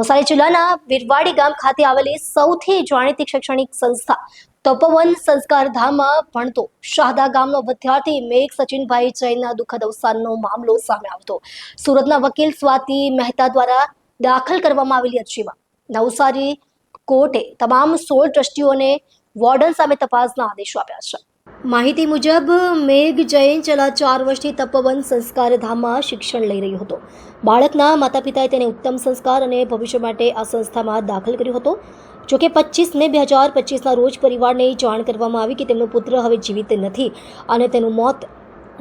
નવસારી જિલ્લાના વિરવાડી ગામ ખાતે આવેલી સૌથી જાણીતી શૈક્ષણિક સંસ્થા તપોવન સંસ્કારધામમાં ભણતો શાહદા ગામનો વિદ્યાર્થી મેઘ સચિનભાઈ જૈનના દુઃખદ અવસાનનો મામલો સામે આવતો સુરતના વકીલ સ્વાતિ મહેતા દ્વારા દાખલ કરવામાં આવેલી અરજીમાં નવસારી કોર્ટે તમામ સોળ ટ્રસ્ટીઓને વોર્ડન સામે તપાસના આદેશો આપ્યા છે માહિતી મુજબ મેઘ જૈન છેલ્લા ચાર વર્ષથી તપોવન સંસ્કાર ધામમાં શિક્ષણ લઈ રહ્યો હતો બાળકના માતા પિતાએ તેને ઉત્તમ સંસ્કાર અને ભવિષ્ય માટે આ સંસ્થામાં દાખલ કર્યો હતો જોકે પચીસ મે બે હજાર પચીસના રોજ પરિવારને જાણ કરવામાં આવી કે તેમનો પુત્ર હવે જીવિત નથી અને તેનું મોત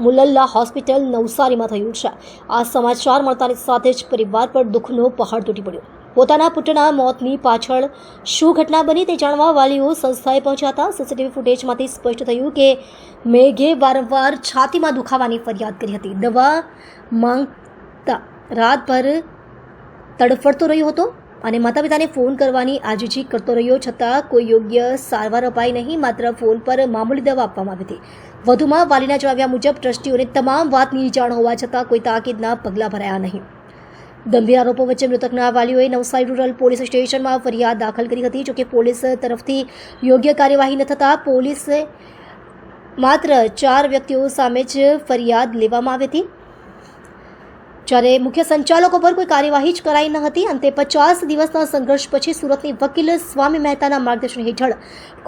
મુલલ્લા હોસ્પિટલ નવસારીમાં થયું છે આ સમાચાર મળતાની સાથે જ પરિવાર પર દુઃખનો પહાડ તૂટી પડ્યો પોતાના પુત્રના મોતની પાછળ શું ઘટના બની તે જાણવા વાલીઓ સંસ્થાએ પહોંચ્યા હતા સીસીટીવી ફૂટેજમાંથી સ્પષ્ટ થયું કે મેઘે વારંવાર છાતીમાં દુખાવાની ફરિયાદ કરી હતી દવા માંગતા રાતભર તડફડતો રહ્યો હતો અને માતા પિતાને ફોન કરવાની આજીજી કરતો રહ્યો છતાં કોઈ યોગ્ય સારવાર અપાય નહીં માત્ર ફોન પર મામૂલી દવા આપવામાં આવી હતી વધુમાં વાલીના જણાવ્યા મુજબ ટ્રસ્ટીઓને તમામ વાતની જાણ હોવા છતાં કોઈ તાકીદના પગલાં ભરાયા નહીં ગંભીર આરોપો વચ્ચે મૃતકના વાલીઓએ નવસારી રૂરલ પોલીસ સ્ટેશનમાં ફરિયાદ દાખલ કરી હતી જોકે પોલીસ તરફથી યોગ્ય કાર્યવાહી ન થતાં પોલીસે માત્ર ચાર વ્યક્તિઓ સામે જ ફરિયાદ લેવામાં આવી હતી જ્યારે મુખ્ય સંચાલકો પર કોઈ કાર્યવાહી જ કરાઈ ન હતી અને તે પચાસ દિવસના સંઘર્ષ પછી સુરતની વકીલ સ્વામી મહેતાના માર્ગદર્શન હેઠળ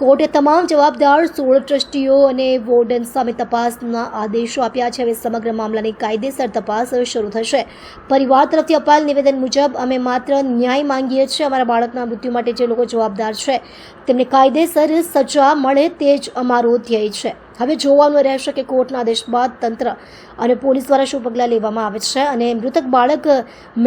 કોર્ટે તમામ જવાબદાર સોળ ટ્રસ્ટીઓ અને વોર્ડન સામે તપાસના આદેશો આપ્યા છે હવે સમગ્ર મામલાની કાયદેસર તપાસ શરૂ થશે પરિવાર તરફથી અપાયેલ નિવેદન મુજબ અમે માત્ર ન્યાય માંગીએ છીએ અમારા બાળકના મૃત્યુ માટે જે લોકો જવાબદાર છે તેમને કાયદેસર સજા મળે તે જ અમારો ધ્યેય છે કબે જોવાનું રહે શકે કોર્ટના દેશ બાદ તંત્ર અને પોલીસ દ્વારા સુપગલા લેવામાં આવે છે અને મૃતક બાળક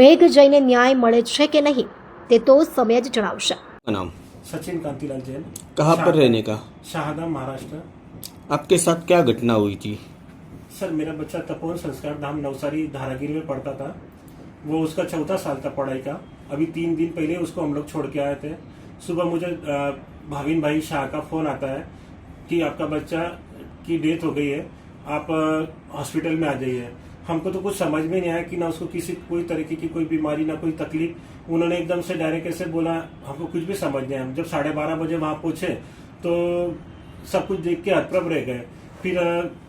મેગ જઈને ન્યાય મળે છે કે નહીં તે તો સમય જ જણાવશે નામ સચિન કાંતિલાલ જૈન ક્યાં પર રહેને કા શાહદા મહારાષ્ટ્ર આપકે સાથ ક્યા ઘટના હુઈ થી સર મેરા બચ્ચા તપોર સંસ્કાર ધામ નવસરી ધારાગીર મે પડતા થા વો ઉસકા ચૌથા સાલ કા પઢાઈ કા અબી 3 દિન પહલે ઉસકો હમ લોગ છોડકે આયે થે સુબહ મુજે ભાવિનભાઈ શાહ કા ફોન aata hai કી આપકા બચ્ચા की डेथ हो गई है आप हॉस्पिटल में आ जाइए हमको तो कुछ समझ में नहीं आया कि ना उसको किसी कोई तरीके की कोई बीमारी ना कोई तकलीफ उन्होंने एकदम से डायरेक्ट ऐसे बोला हमको कुछ भी समझ नहीं आया जब साढ़े बारह बजे वहां पहुंचे तो सब कुछ देख के हतप्रभ रह गए फिर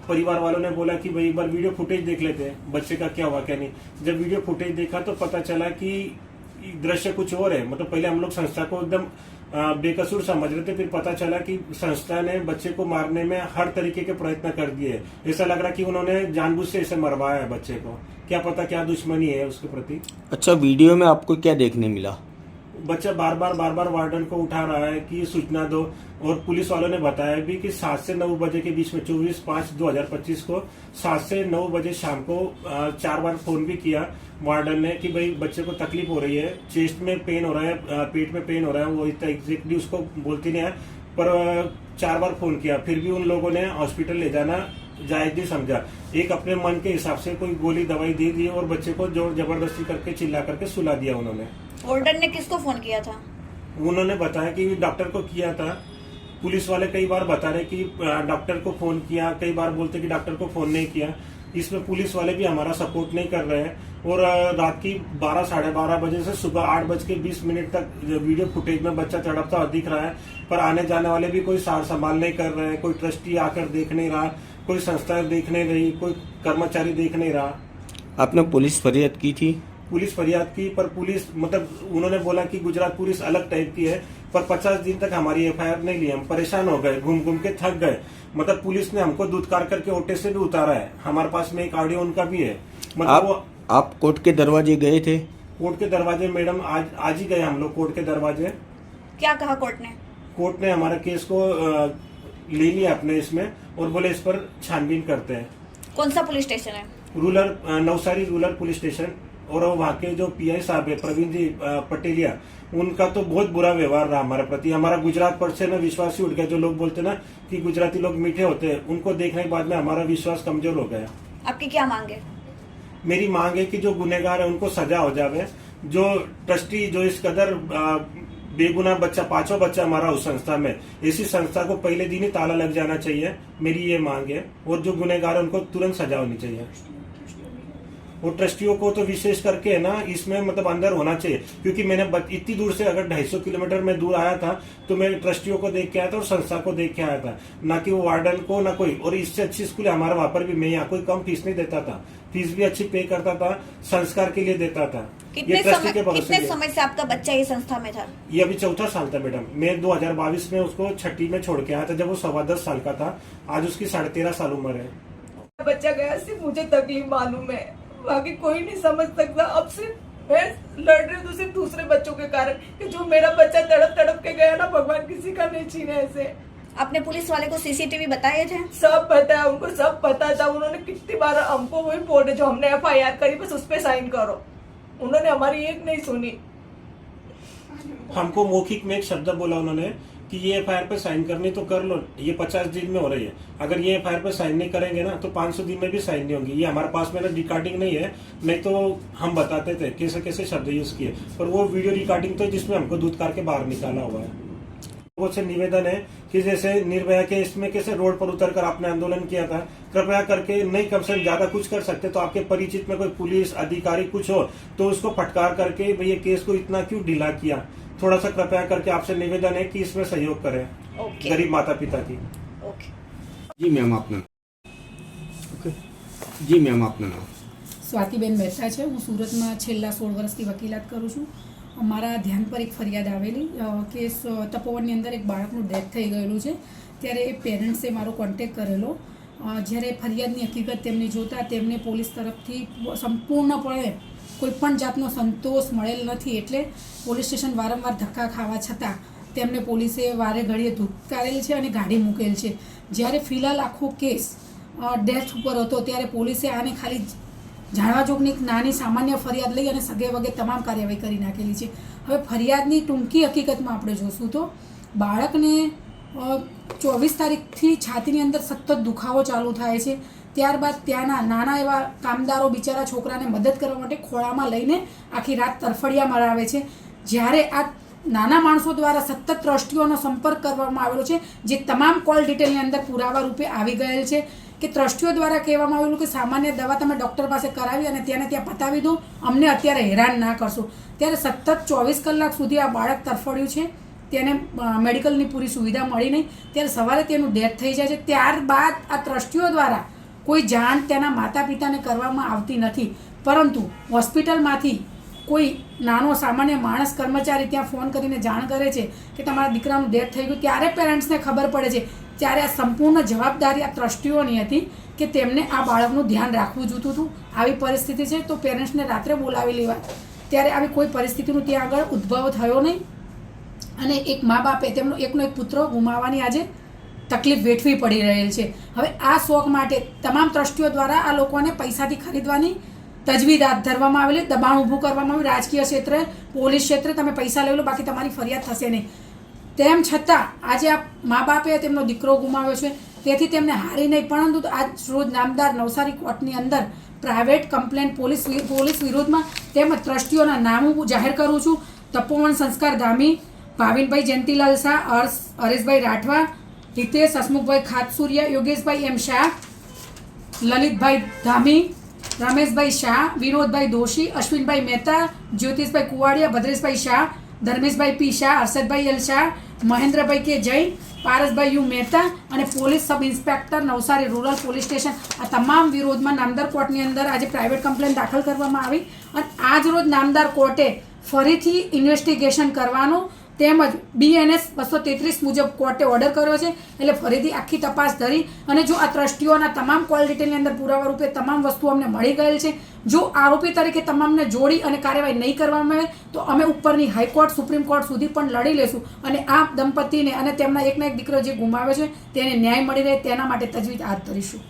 परिवार वालों ने बोला कि भाई एक बार वीडियो फुटेज देख लेते हैं बच्चे का क्या हुआ क्या नहीं जब वीडियो फुटेज देखा तो पता चला कि दृश्य कुछ और है मतलब पहले हम लोग संस्था को एकदम बेकसूर समझ रहे थे फिर पता चला कि संस्था ने बच्चे को मारने में हर तरीके के प्रयत्न कर दिए ऐसा लग रहा कि उन्होंने जानबूझ से ऐसे मरवाया है बच्चे को क्या पता क्या दुश्मनी है उसके प्रति अच्छा वीडियो में आपको क्या देखने मिला बच्चा बार बार बार बार वार्डन को उठा रहा है कि सूचना दो और पुलिस वालों ने बताया भी कि सात से नौ बजे के बीच में चौबीस पांच दो हजार पच्चीस को सात से नौ बजे शाम को चार बार फोन भी किया वार्डन ने कि भाई बच्चे को तकलीफ हो रही है चेस्ट में पेन हो रहा है पेट में पेन हो रहा है वो इतना एग्जैक्टली उसको बोलती नहीं है पर चार बार फोन किया फिर भी उन लोगों ने हॉस्पिटल ले जाना जायज नहीं समझा एक अपने मन के हिसाब से कोई गोली दवाई दे दी और बच्चे को जोर जबरदस्ती करके चिल्ला करके सुला दिया उन्होंने वार्डन ने किसको फोन किया था उन्होंने बताया कि डॉक्टर को किया था पुलिस वाले कई बार बता रहे कि डॉक्टर को फोन किया कई बार बोलते कि डॉक्टर को फोन नहीं किया इसमें पुलिस वाले भी हमारा सपोर्ट नहीं कर रहे हैं और रात की बारह साढ़े बारह बजे से सुबह आठ बज के बीस मिनट तक वीडियो फुटेज में बच्चा तड़पता दिख रहा है पर आने जाने वाले भी कोई सार संभाल नहीं कर रहे हैं कोई ट्रस्टी आकर देख नहीं रहा कोई संस्था देख नहीं रही कोई कर्मचारी देख नहीं रहा आपने पुलिस फरियाद की थी पुलिस फरियाद की पर पुलिस मतलब उन्होंने बोला कि गुजरात पुलिस अलग टाइप की है पर 50 दिन तक हमारी एफआईआर नहीं ली हम परेशान हो गए घूम घूम के थक गए मतलब पुलिस ने हमको दूधकार करके ओटे से भी उतारा है हमारे पास में एक ऑडियो उनका भी है मतलब आप, वो, आप कोर्ट के दरवाजे गए थे कोर्ट के दरवाजे मैडम आज आज ही गए हम लोग कोर्ट के दरवाजे क्या कहा कोर्ट ने कोर्ट ने हमारा केस को ले लिया अपने इसमें और बोले इस पर छानबीन करते हैं कौन सा पुलिस स्टेशन है rural Navsari rural police station और वहाँ के जो पीआई साहब है प्रवीण जी पटेलिया उनका तो बहुत बुरा व्यवहार रहा हमारे प्रति हमारा गुजरात पर से ना विश्वास ही उठ गया जो लोग बोलते ना कि गुजराती लोग मीठे होते हैं उनको देखने के बाद में हमारा विश्वास कमजोर हो गया आपकी क्या मांग है मेरी मांग है कि जो गुनेगार है उनको सजा हो जावे जो ट्रस्टी जो इस कदर बेगुना बच्चा पांचों बच्चा हमारा उस संस्था में ऐसी संस्था को पहले दिन ही ताला लग जाना चाहिए मेरी ये मांग है और जो गुनेगार है उनको तुरंत सजा होनी चाहिए वो ट्रस्टियों को तो विशेष करके है ना इसमें मतलब अंदर होना चाहिए क्योंकि मैंने इतनी दूर से अगर 250 किलोमीटर में दूर आया था तो मैं ट्रस्टियों को देख के आया था और संस्था को देख के आया था ना कि वो वार्डन को ना कोई और इससे अच्छी स्कूल हमारे वहां पर भी मैं यहाँ कोई कम फीस नहीं देता था फीस भी अच्छी पे करता था संस्कार के लिए देता था कितने के कितने समय से आपका बच्चा ये संस्था में था ये अभी चौथा साल था मैडम मैं दो में उसको छठी में छोड़ के आया था जब वो सवा दस साल का था आज उसकी साढ़े तेरह साल उम्र है बच्चा गया सिर्फ मुझे तकलीफ मालूम है बाकी कोई नहीं समझ सकता अब से मैं लड़ रही हूँ तो दूसरे बच्चों के कारण कि जो मेरा बच्चा तड़प तड़प के गया ना भगवान किसी का नहीं छीने ऐसे आपने पुलिस वाले को सीसीटीवी बताए थे सब पता है उनको सब पता था उन्होंने कितनी बार हमको वही बोल जो हमने एफ आई आर करी बस उस पर साइन करो उन्होंने हमारी एक नहीं सुनी हमको मौखिक में एक शब्द बोला उन्होंने कि ये एफ पे साइन करनी तो कर लो ये पचास दिन में हो रही है अगर ये एफ पे साइन नहीं करेंगे ना तो पांच सौ दिन में भी साइन नहीं होगी ये हमारे पास में ना रिकॉर्डिंग नहीं है नहीं तो हम बताते थे कैसे कैसे शब्द यूज़ किए पर वो वीडियो रिकॉर्डिंग तो जिसमें हमको दूध के बाहर निकाला हुआ है लोगों से निवेदन है कि जैसे निर्भया के इसमें कैसे रोड पर उतर कर आपने आंदोलन किया था कृपया करके नहीं कम से कम ज्यादा कुछ कर सकते तो आपके परिचित में कोई पुलिस अधिकारी कुछ हो तो उसको फटकार करके भाई ये केस को इतना क्यों ढीला किया थोड़ा सा कृपया करके आपसे निवेदन है कि इसमें सहयोग करें okay. गरीब माता पिता की okay. जी मैम आपने okay. जी मैम आपने આપનું નામ સ્વાતિબેન મહેતા છે હું સુરતમાં છેલ્લા સોળ વર્ષથી વકીલાત કરું છું મારા ધ્યાન પર એક ફરિયાદ આવેલી કે તપોવનની અંદર એક બાળકનું ડેથ થઈ ગયેલું છે ત્યારે એ પેરેન્ટ્સે મારો કોન્ટેક કરેલો જ્યારે ફરિયાદની હકીકત તેમને જોતા તેમને પોલીસ તરફથી સંપૂર્ણપણે કોઈપણ જાતનો સંતોષ મળેલ નથી એટલે પોલીસ સ્ટેશન વારંવાર ધક્કા ખાવા છતાં તેમને પોલીસે વારે ઘડીએ ધુકારેલ છે અને ગાડી મૂકેલ છે જ્યારે ફિલહાલ આખો કેસ ડેથ ઉપર હતો ત્યારે પોલીસે આને ખાલી જાણવા જોગની નાની સામાન્ય ફરિયાદ લઈ અને સગે વગે તમામ કાર્યવાહી કરી નાખેલી છે હવે ફરિયાદની ટૂંકી હકીકતમાં આપણે જોશું તો બાળકને ચોવીસ તારીખથી છાતીની અંદર સતત દુખાવો ચાલુ થાય છે ત્યારબાદ ત્યાંના નાના એવા કામદારો બિચારા છોકરાને મદદ કરવા માટે ખોળામાં લઈને આખી રાત તરફડિયા મરાવે છે જ્યારે આ નાના માણસો દ્વારા સતત ટ્રસ્ટીઓનો સંપર્ક કરવામાં આવેલો છે જે તમામ કોલ ડિટેલની અંદર પુરાવા રૂપે આવી ગયેલ છે કે ટ્રસ્ટીઓ દ્વારા કહેવામાં આવેલું કે સામાન્ય દવા તમે ડૉક્ટર પાસે કરાવી અને ત્યાંને ત્યાં પતાવી દો અમને અત્યારે હેરાન ના કરશો ત્યારે સતત ચોવીસ કલાક સુધી આ બાળક તરફડ્યું છે તેને મેડિકલની પૂરી સુવિધા મળી નહીં ત્યારે સવારે તેનું ડેથ થઈ જાય છે ત્યારબાદ આ ટ્રસ્ટીઓ દ્વારા કોઈ જાણ તેના માતા પિતાને કરવામાં આવતી નથી પરંતુ હોસ્પિટલમાંથી કોઈ નાનો સામાન્ય માણસ કર્મચારી ત્યાં ફોન કરીને જાણ કરે છે કે તમારા દીકરાનું ડેથ થઈ ગયું ત્યારે પેરેન્ટ્સને ખબર પડે છે ત્યારે આ સંપૂર્ણ જવાબદારી આ ટ્રસ્ટીઓની હતી કે તેમને આ બાળકનું ધ્યાન રાખવું જોતું હતું આવી પરિસ્થિતિ છે તો પેરેન્ટ્સને રાત્રે બોલાવી લેવા ત્યારે આવી કોઈ પરિસ્થિતિનું ત્યાં આગળ ઉદ્ભવ થયો નહીં અને એક મા બાપે તેમનો એકનો એક પુત્ર ગુમાવવાની આજે તકલીફ વેઠવી પડી રહેલ છે હવે આ શોખ માટે તમામ ટ્રસ્ટીઓ દ્વારા આ લોકોને પૈસાથી ખરીદવાની તજવીજ હાથ ધરવામાં આવેલી દબાણ ઊભું કરવામાં આવ્યું રાજકીય ક્ષેત્રે પોલીસ ક્ષેત્રે તમે પૈસા લઈ લો બાકી તમારી ફરિયાદ થશે નહીં તેમ છતાં આજે આ મા બાપે તેમનો દીકરો ગુમાવ્યો છે તેથી તેમને હારી નહીં પરંતુ આજ રોજ નામદાર નવસારી કોર્ટની અંદર પ્રાઇવેટ કમ્પ્લેન પોલીસ પોલીસ વિરોધમાં તેમજ ટ્રસ્ટીઓના હું જાહેર કરું છું Tapovan Sanskar Dhami Bhavinbhai Jayantilal Shah Harsh Hareshbhai Rathwa Hitesh Hasmukhbhai Khatsuriya Yogeshbhai M Shah Lalitbhai Dhami Rameshbhai Shah Vinodbhai Doshi Ashwinbhai Mehta Jyotishbhai Kuvadiya Bhadreshbhai Shah Dharmeshbhai P Shah Harshadbhai L Shah Mahendrabhai K Jain Parasbhai U Mehta અને police sub inspector Navsari rural police station આ તમામ વિરોધમાં નામદાર કોર્ટની અંદર આજે પ્રાઇવેટ કમ્પ્લેન દાખલ કરવામાં આવી અને આજ રોજ નામદાર કોર્ટે ફરીથી ઇન્વેસ્ટિગેશન કરવાનું તેમજ બીએનએસ બસો તેત્રીસ મુજબ કોર્ટે ઓર્ડર કર્યો છે એટલે ફરીથી આખી તપાસ ધરી અને જો આ ટ્રસ્ટીઓના તમામ ક્વોલિટીની અંદર પુરાવા રૂપે તમામ વસ્તુ અમને મળી ગયેલ છે જો આરોપી તરીકે તમામને જોડી અને કાર્યવાહી નહીં કરવામાં આવે તો અમે ઉપરની હાઈકોર્ટ સુપ્રીમ કોર્ટ સુધી પણ લડી લેશું અને આ દંપતીને અને તેમના એકના એક દીકરો જે ગુમાવ્યો છે તેને ન્યાય મળી રહે તેના માટે તજવીજ હાથ ધરીશું